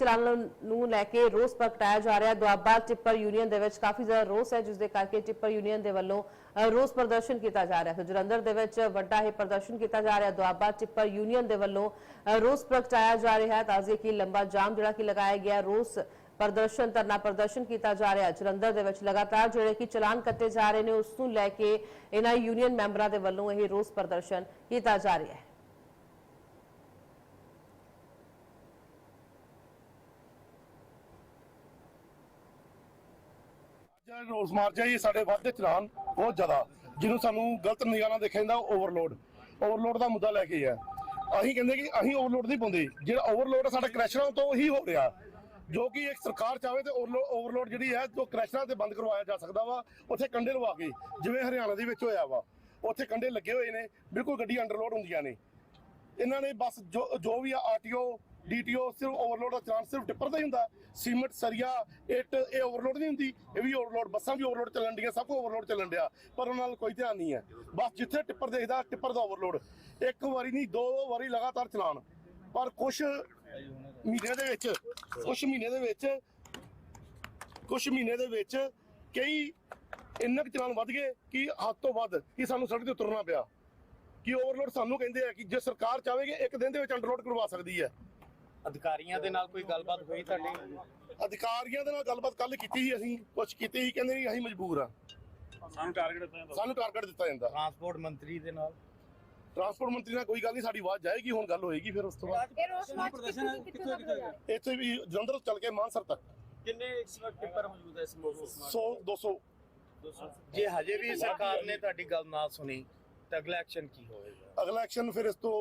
ਚਲਾਨ ਨੂੰ ਲੈ ਕੇ ਰੋਸ ਪ੍ਰਗਟਾਇਆ ਜਾ ਰਿਹਾ ਦੁਆਬਾ ਟਿੱਪਰ ਯੂਨੀਅਨ ਦੇ ਵਿੱਚ ਕਾਫੀ ਜ਼ਿਆਦਾ ਰੋਸ ਹੈ ਜਿਸ ਦੇ ਕਰਕੇ ਟਿੱਪਰ ਯੂਨੀਅਨ ਦੇ ਵੱਲੋਂ ਰੋਸ ਪ੍ਰਦਰਸ਼ਨ ਕੀਤਾ ਜਾ ਰਿਹਾ ਹੈ। ਜਲੰਧਰ ਦੇ ਵਿੱਚ ਵੱਡਾ ਇਹ ਪ੍ਰਦਰਸ਼ਨ ਕੀਤਾ ਜਾ ਰਿਹਾ ਦੁਆਬਾ ਟਿੱਪਰ ਯੂਨੀਅਨ ਦੇ ਵੱਲੋਂ ਰੋਸ ਪ੍ਰਗਟਾਇਆ ਜਾ ਰਿਹਾ ਹੈ। ਤਾਜ਼ੇ ਕੀ ਲੰਬਾ ਜਾਮ ਜਿਹੜਾ ਕਿ ਲਗਾਇਆ ਗਿਆ ਰੋਸ ਪ੍ਰਦਰਸ਼ਨ, ਧਰਨਾ ਪ੍ਰਦਰਸ਼ਨ ਕੀਤਾ ਜਾ ਰਿਹਾ ਜਲੰਧਰ ਦੇ ਵਿੱਚ ਲਗਾਤਾਰ ਜਿਹੜੇ ਕਿ ਚਲਾਨ ਕੱਟੇ ਜਾ ਰਹੇ ਨੇ, ਉਸ ਨੂੰ ਲੈ ਕੇ ਇਹਨਾਂ ਯੂਨੀਅਨ ਮੈਂਬਰਾਂ ਦੇ ਵੱਲੋਂ ਇਹ ਰੋਸ ਪ੍ਰਦਰਸ਼ਨ ਕੀਤਾ ਜਾ ਰਿਹਾ ਹੈ ਜਿਹੜਾ ਰੋਸ ਮਾਰਚ ਹੈ ਇਹ ਸਾਡੇ ਵੱਧਦੇ ਚਲਾਨ ਬਹੁਤ ਜ਼ਿਆਦਾ। ਜਿਹਨੂੰ ਸਾਨੂੰ ਗਲਤ ਨਿਗਾਹ ਨਾਲ ਦੇਖਿਆ ਜਾਂਦਾ ਓਵਰਲੋਡ ਓਵਰਲੋਡ ਦਾ ਮੁੱਦਾ ਲੈ ਕੇ ਆ ਅਸੀਂ ਕਹਿੰਦੇ ਕਿ ਅਸੀਂ ਓਵਰਲੋਡ ਨਹੀਂ ਪਾਉਂਦੇ। ਜਿਹੜਾ ਓਵਰਲੋਡ ਸਾਡਾ ਕ੍ਰੈਸ਼ਰਾਂ ਤੋਂ ਹੀ ਹੋ ਰਿਹਾ। ਜੋ ਕਿ ਇੱਕ ਸਰਕਾਰ ਚਾਹਵੇ ਤੇ ਓਵਰਲੋਡ ਜਿਹੜੀ ਹੈ, ਜੋ ਕ੍ਰੈਸ਼ਰਾਂ ਤੇ ਬੰਦ ਕਰਵਾਇਆ ਜਾ ਸਕਦਾ ਵਾ, ਉੱਥੇ ਕੰਡੇ ਲਵਾ ਕੇ, ਜਿਵੇਂ ਹਰਿਆਣਾ ਦੇ ਵਿੱਚ ਹੋਇਆ ਵਾ, ਉੱਥੇ ਕੰਡੇ ਲੱਗੇ ਹੋਏ ਨੇ, ਬਿਲਕੁਲ ਗੱਡੀ ਅੰਡਰਲੋਡ ਹੁੰਦੀਆਂ ਨੇ। ਇਹਨਾਂ ਨੇ ਬਸ ਜੋ ਜੋ ਵੀ ਆ ਆਰਟੀਓ, ਡੀਟੀਓ ਸਿਰਫ ਓਵਰਲੋਡ ਦਾ ਚਲਾਨ ਸਿਰਫ ਟਿੱਪਰ ਦਾ ਹੀ ਹੁੰਦਾ। ਸੀਮੈਂਟ, ਸਰੀਆ, ਇੱਟ, ਇਹ ਓਵਰਲੋਡ ਨਹੀਂ ਹੁੰਦੀ। ਇਹ ਵੀ ਓਵਰਲੋਡ ਬੱਸਾਂ ਵੀ ਓਵਰਲੋਡ ਚੱਲਣ ਡੀਆਂ, ਸਭ ਕੁਝ ਓਵਰਲੋਡ ਚੱਲਣ ਡਿਆ। ਪਰ ਉਹਨਾਂ ਨਾਲ ਕੋਈ ਧਿਆਨ ਨਹੀਂ ਹੈ। ਬਸ ਜਿੱਥੇ ਟਿੱਪਰ ਦੇਖਦਾ ਟਿੱਪਰ ਦਾ ਓਵਰਲੋਡ ਇੱਕ ਵਾਰੀ ਨਹੀਂ, ਦੋ ਵਾਰੀ ਲਗਾਤਾਰ ਚਲਾਨ। ਪਰ ਕੁਝ ਮਹੀਨੇ ਦੇ ਵਿੱਚ ਕੁਝ ਮਹੀਨੇ ਦੇ ਵਿੱਚ ਕੁਝ ਮਹੀਨੇ ਦੇ ਵਿੱਚ ਕਈ ਇੰਨਾ ਕੁ ਚਲਾਨ ਵੱਧ ਗਏ ਕਿ ਹੱਦ ਤੋਂ ਵੱਧ ਕਿ ਸਾਨੂੰ ਸੜਕ ਤੇ ਉਤਰਨਾ ਪਿਆ। ਕਿ ਓਵਰਲੋਡ ਸਾਨੂੰ ਕਹਿੰਦੇ ਆ ਕਿ ਜੇ ਸਰਕਾਰ ਚਾਹੇਗੀ ਇੱਕ ਦਿਨ ਦੇ ਵਿੱਚ ਅੰਡਰਲੋਡ ਕਰਵਾ ਸਕਦੀ ਹੈ। ਅਧਿਕਾਰੀਆਂ ਦੇ ਨਾਲ ਕੋਈ ਗੱਲਬਾਤ ਹੋਈ ਤੁਹਾਡੀ? ਅਧਿਕਾਰੀਆਂ ਦੇ ਨਾਲ ਗੱਲਬਾਤ ਕੱਲ ਕੀਤੀ ਸੀ ਅਸੀਂ ਕੁਝ ਕੀਤੀ ਸੀ ਕਹਿੰਦੇ ਨਹੀਂ ਅਸੀਂ ਮਜਬੂਰ ਆ। ਸਾਨੂੰ ਟਾਰਗੇਟ ਦਿੱਤਾ ਜਾਂਦਾ। ਸਾਨੂੰ ਟਾਰਗੇਟ ਦਿੱਤਾ ਜਾਂਦਾ। ਟਰਾਂਸਪੋਰਟ ਮੰਤਰੀ ਦੇ ਨਾਲ? ਟਰਾਂਸਪੋਰਟ ਮੰਤਰੀ ਨਾਲ ਕੋਈ ਗੱਲ ਨਹੀਂ ਸਾਡੀ ਆਵਾਜ਼ ਜਾਏਗੀ ਹੁਣ ਗੱਲ ਹੋਏਗੀ ਫਿਰ ਉਸ ਤੋਂ ਬਾਅਦ। ਇਹ ਰੋਸ ਮਾਰਚ ਕਿੱਥੋਂ ਦੀ ਕਿੱਥੋਂ ਹੋਇਆ ਇੱਥੇ ਵੀ ਜਲੰਧਰ ਤੋਂ ਚੱਲ ਕੇ ਮਾਨਸਰ ਤੱਕ। ਕਿੰਨੇ ਇਸ ਵਕਤ ਟਿੱਪਰ ਮੌਜੂਦ ਹੈ ਇਸ ਮੌਜੂਦ 100 200 ਜੇ ਹਜੇ ਵੀ ਸਰਕਾਰ ਨੇ ਤੁਹਾਡੀ ਗੱਲ ਨਾ ਸੁਣੀ ਤਾਂ ਅਗਲਾ ਐਕਸ਼ਨ ਕੀ ਹੋਵੇਗਾ? ਅਗਲਾ ਐਕਸ਼ਨ ਫਿਰ ਇਸ ਤੋਂ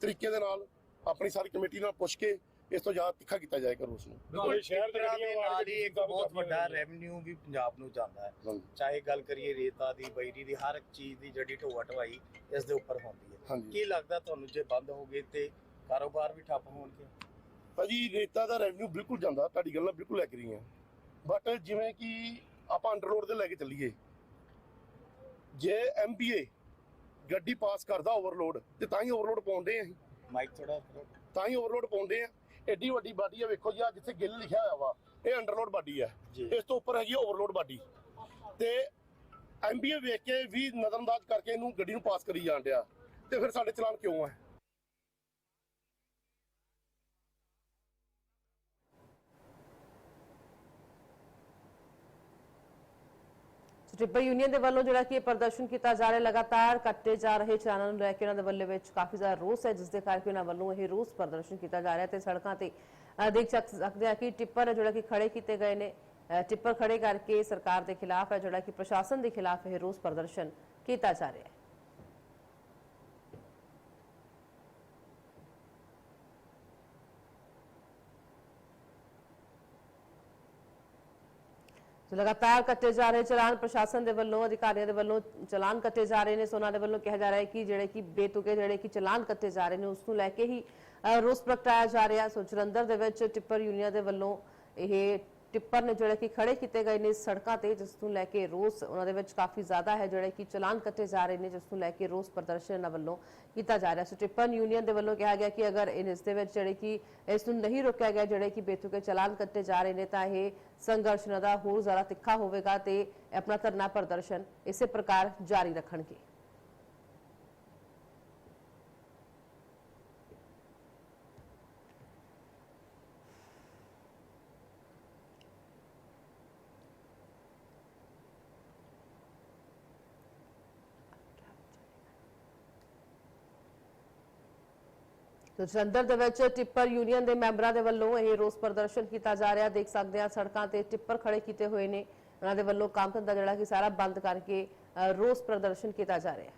ਤਰੀਕੇ ਦੇ ਨਾਲ ਆਪਣੀ ਸਾਰੀ ਕਮੇਟੀ ਨਾਲ ਪੁੱਛ ਕੇ ਇਸ ਤੋਂ ਜ਼ਿਆਦਾ ਤਿੱਖਾ ਕੀਤਾ ਜਾਏਗਾ ਉਸ ਨੂੰ। ਬਿਲਕੁਲ ਸ਼ਹਿਰ ਦੇ ਨਾਲ ਹੀ ਇੱਕ ਬਹੁਤ ਵੱਡਾ ਰੈਵਨਿਊ ਵੀ ਪੰਜਾਬ ਨੂੰ ਜਾਂਦਾ ਹੈ। ਚਾਹੇ ਗੱਲ ਕਰੀਏ ਰੇਤਾ ਦੀ ਬੈਰੀ ਦੀ ਹਰ ਇੱਕ ਚੀਜ਼ ਦੀ ਜਿਹੜੀ ਢੋਆ ਢਵਾਈ ਇਸ ਦੇ ਉੱਪਰ ਹੁੰਦੀ ਹੈ। ਕੀ ਲੱਗਦਾ ਤੁਹਾਨੂੰ ਜੇ ਬੰਦ ਹੋ ਗਏ ਤੇ ਕਾਰੋਬਾਰ ਵੀ ਠੱਪ ਹੋਣਗੇ? ਭਾਜੀ ਰੇਤਾ ਦਾ ਰੈਵਨਿਊ ਬਿਲਕੁਲ ਜਾਂਦਾ ਤੁਹਾਡੀ ਗੱਲ ਨਾਲ ਬਿਲਕੁਲ ਐਗਰੀ ਹਾਂ ਬਟ ਜਿਵੇਂ ਕਿ ਆਪਾਂ ਅੰਡਰਲੋਡ ਦੇ ਲੈ ਕੇ ਚੱਲੀਏ ਜੇ ਐਮਬੀਏ ਗੱਡੀ ਪਾਸ ਕਰਦਾ ਓਵਰਲੋਡ ਤੇ ਤਾਂ ਹੀ ਓਵਰਲੋਡ ਪਾਉਂਦੇ ਆ ਅਸੀਂ। ਮਾਈਕ ਥੋੜਾ ਤਾਂ ਹੀ ਓਵਰਲੋਡ ਪਾਉਂਦੇ ਆ। ਐਡੀ ਵੱਡੀ ਬਾਡੀ ਆ ਵੇਖੋ ਜੀ ਆ ਜਿੱਥੇ ਗਿੱਲ ਲਿਖਿਆ ਹੋਇਆ ਵਾ ਇਹ ਅੰਡਰਲੋਡ ਬਾਡੀ ਆ। ਇਸ ਤੋਂ ਉੱਪਰ ਹੈਗੀ ਓਵਰਲੋਡ ਬਾਡੀ। ਤੇ ਐਮਬੀਏ ਵੇਖ ਕੇ ਵੀ ਨਜ਼ਰਅੰਦਾਜ਼ ਕਰਕੇ ਇਹਨੂੰ ਗੱਡੀ ਨੂੰ ਪਾਸ ਕਰੀ ਜਾਣ ਡਿਆ। ਤੇ ਫਿਰ ਸਾਡੇ ਚਲਾਨ ਕਿਉਂ ਆ? ਟ੍ਰਿਪਲ ਯੂਨੀਅਨ ਦੇ ਵੱਲੋਂ ਜਿਹੜਾ ਕਿ ਪ੍ਰਦਰਸ਼ਨ ਕੀਤਾ ਜਾ ਰਿਹਾ, ਲਗਾਤਾਰ ਕੱਟੇ ਜਾ ਰਹੇ ਚਲਾਨਾਂ ਨੂੰ ਲੈ ਕੇ ਉਹਨਾਂ ਦੇ ਵੱਲੇ ਵਿੱਚ ਕਾਫੀ ਜ਼ਿਆਦਾ ਰੋਸ ਹੈ, ਜਿਸ ਦੇ ਕਰਕੇ ਉਹਨਾਂ ਵੱਲੋਂ ਇਹ ਰੋਸ ਪ੍ਰਦਰਸ਼ਨ ਕੀਤਾ ਜਾ ਰਿਹਾ ਤੇ ਸੜਕਾਂ ਤੇ ਦੇਖ ਸਕਦੇ ਆ ਕਿ ਟਿੱਪਰ ਜਿਹੜਾ ਕਿ ਖੜੇ ਕੀਤੇ ਗਏ ਨੇ। ਟਿੱਪਰ ਖੜੇ ਕਰਕੇ ਸਰਕਾਰ ਦੇ ਖਿਲਾਫ ਹੈ, ਜਿਹੜਾ ਕਿ ਪ੍ਰਸ਼ਾਸਨ ਦੇ ਖਿਲਾਫ ਇਹ ਰੋਸ ਪ੍ਰਦਰਸ਼ਨ ਕੀਤਾ ਜਾ ਰਿਹਾ ਹੈ। ਸੋ ਲਗਾਤਾਰ ਕੱਟੇ ਜਾ ਰਹੇ ਚਲਾਨ ਪ੍ਰਸ਼ਾਸਨ ਦੇ ਵੱਲੋਂ ਅਧਿਕਾਰੀਆਂ ਦੇ ਵੱਲੋਂ ਚਲਾਨ ਕੱਟੇ ਜਾ ਰਹੇ ਨੇ ਸੋ ਉਹਨਾਂ ਦੇ ਵੱਲੋਂ ਕਿਹਾ ਜਾ ਰਿਹਾ ਹੈ ਕਿ ਜਿਹੜੇ ਕਿ ਬੇਤੁਕੇ ਜਿਹੜੇ ਕਿ ਚਲਾਨ ਕੱਟੇ ਜਾ ਰਹੇ ਨੇ ਉਸ ਨੂੰ ਲੈ ਕੇ ਹੀ ਅ, ਰੋਸ ਪ੍ਰਗਟਾਇਆ ਜਾ ਰਿਹਾ। ਸੋ ਜਲੰਧਰ ਦੇ ਵਿੱਚ ਟਿੱਪਰ ਯੂਨੀਅਨ ਦੇ ਵੱਲੋਂ ਇਹ ਟਿੱਪਰ ਨੇ ਜਿਹੜੇ ਕਿ ਖੜੇ ਕੀਤੇ ਗਏ ਨੇ ਸੜਕਾਂ ਤੇ, ਜਿਸ ਨੂੰ ਲੈ ਕੇ ਰੋਸ ਉਹਨਾਂ ਦੇ ਵਿੱਚ ਕਾਫੀ ਜ਼ਿਆਦਾ ਹੈ, ਜਿਹੜੇ ਕਿ ਚਲਾਨ ਕੱਟੇ ਜਾ ਰਹੇ ਨੇ, ਜਿਸ ਨੂੰ ਲੈ ਕੇ ਰੋਸ ਪ੍ਰਦਰਸ਼ਨ ਵੱਲੋਂ ਕੀਤਾ ਜਾ ਰਿਹਾ। ਸੋ ਟਿੱਪਰ ਯੂਨੀਅਨ ਦੇ ਵੱਲੋਂ ਕਿਹਾ ਗਿਆ ਕਿ ਅਗਰ ਇਸ ਦੇ ਵਿੱਚ ਜਿਹੜੇ ਕਿ ਇਸ ਨੂੰ ਨਹੀਂ ਰੋਕਿਆ ਗਿਆ, ਜਿਹੜੇ ਕਿ ਬੇਤੁਕੇ ਚਲਾਨ ਕੱਟੇ ਜਾ ਰਹੇ ਨੇ, ਤਾਂ ਇਹ ਸੰਘਰਸ਼ ਦਾ ਹੋਰ ਜ਼ਿਆਦਾ ਤਿੱਖਾ ਹੋਵੇਗਾ ਤੇ ਆਪਣਾ ਧਰਨਾ ਪ੍ਰਦਰਸ਼ਨ ਇਸੇ ਪ੍ਰਕਾਰ ਜਾਰੀ ਰੱਖਣਗੇ। ਜਲੰਧਰ ਦੇ ਵਿੱਚ ਟਿੱਪਰ ਯੂਨੀਅਨ ਦੇ ਮੈਂਬਰਾਂ ਦੇ ਵੱਲੋਂ ਇਹ ਰੋਸ ਪ੍ਰਦਰਸ਼ਨ ਕੀਤਾ ਜਾ ਰਿਹਾ। ਦੇਖ ਸਕਦੇ ਆ ਸੜਕਾਂ ਤੇ ਟਿੱਪਰ ਖੜੇ ਕੀਤੇ ਹੋਏ ਨੇ। ਉਹਨਾਂ ਦੇ ਵੱਲੋਂ ਕੰਮ ਧੰਦਾ ਜਿਹੜਾ ਕਿ ਸਾਰਾ ਬੰਦ ਕਰਕੇ ਅ, ਰੋਸ ਪ੍ਰਦਰਸ਼ਨ ਕੀਤਾ ਜਾ ਰਿਹਾ